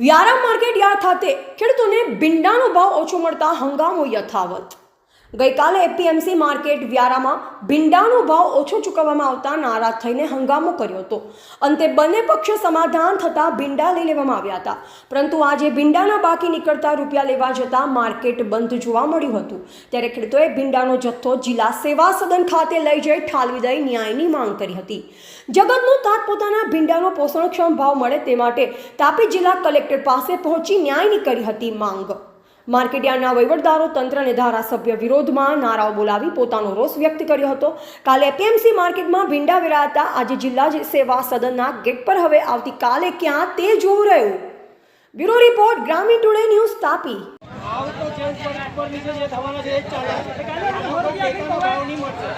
Vyara market yard ખાતે ખેડૂતોને ભીંડાનો ભાવ ઓછો મળતા હંગામો યથાવત. ગઈકાલે એપીએમસી માર્કેટ વ્યારામાં ભીંડાનો ભાવ ઓછો ચૂકવવામાં આવતા નારાજ થઈને હંગામો કર્યો હતો. અંતે બંને પક્ષો સમાધાન થતાં ભીંડા લઈ લેવામાં આવ્યા હતા. પરંતુ આજે ભીંડાના બાકી નીકળતા રૂપિયા લેવા જતાં માર્કેટ બંધ જોવા મળ્યું હતું. ત્યારે ખેડૂતોએ ભીંડાનો જથ્થો જિલ્લા સેવા સદન ખાતે લઈ જઈ ઠાલવી દઈ ન્યાયની માંગ કરી હતી. જગતનો તાત પોતાના ભીંડાનો પોષણક્ષમ ભાવ મળે તે માટે તાપી જિલ્લા કલેક્ટર પાસે પહોંચી ન્યાયની કરી હતી માંગ. માર્કેટયાર્ડના વહીવટદારો, તંત્ર અને ધારાસભ્ય વિરોધમાં નારાઓ બોલાવી પોતાનો રોષ વ્યક્ત કર્યો હતો. કાલે એપીએમસી માર્કેટમાં ભીંડા વેરાતા આજે જિલ્લા સેવા સદનના ગેટ પર હવે આવતીકાલે ક્યાં તે જોવું રહ્યું. Bureau report, Gramin today news Tapi ભાવ તો ચેન્જ પર ઉપર નીચે જે થવાનો છે એ જ ચાલે છે આમાં તો ટેકાનો ભાવ નહીં મળશે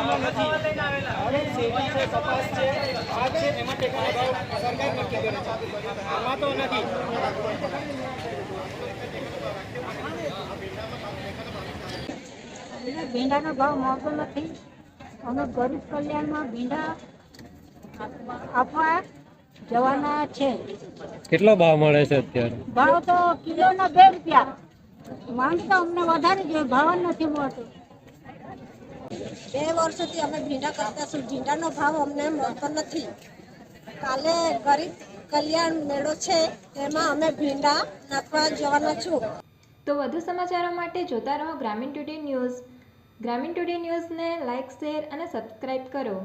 સાચીમાં નથી હવે શેરડી છે કપાસ છે આ છે એમાં ટેકાનો ભાવ સરકાર નક્કી કરે છે આમાં તો નથી એટલે ભીંડાનો ભાવ મળતો નથી. અમે ગરીબ કલ્યાણમાં ભીંડા આપવા જવાના છે. કેટલો ભાવ મળે છે અત્યારે? ભાવ તો કિલોના બે રૂપિયા. માંગ તો અમને વધારે જોઈએ ભાવ નથી મળતો. બે વર્ષોથી અમે ભીંડા કરતા છું. ભીંડાનો ભાવ અમને મળતો નથી. કાલે ગરીબ કલ્યાણ મેળો છે, તેમાં અમે ભીંડા નાખવા જવાના છું. તો વધુ સમાચારો માટે જોતા રહો Gramin today news. Gramin today ન્યૂઝને લાઇક શેર અને સબસ્ક્રાઇબ કરો.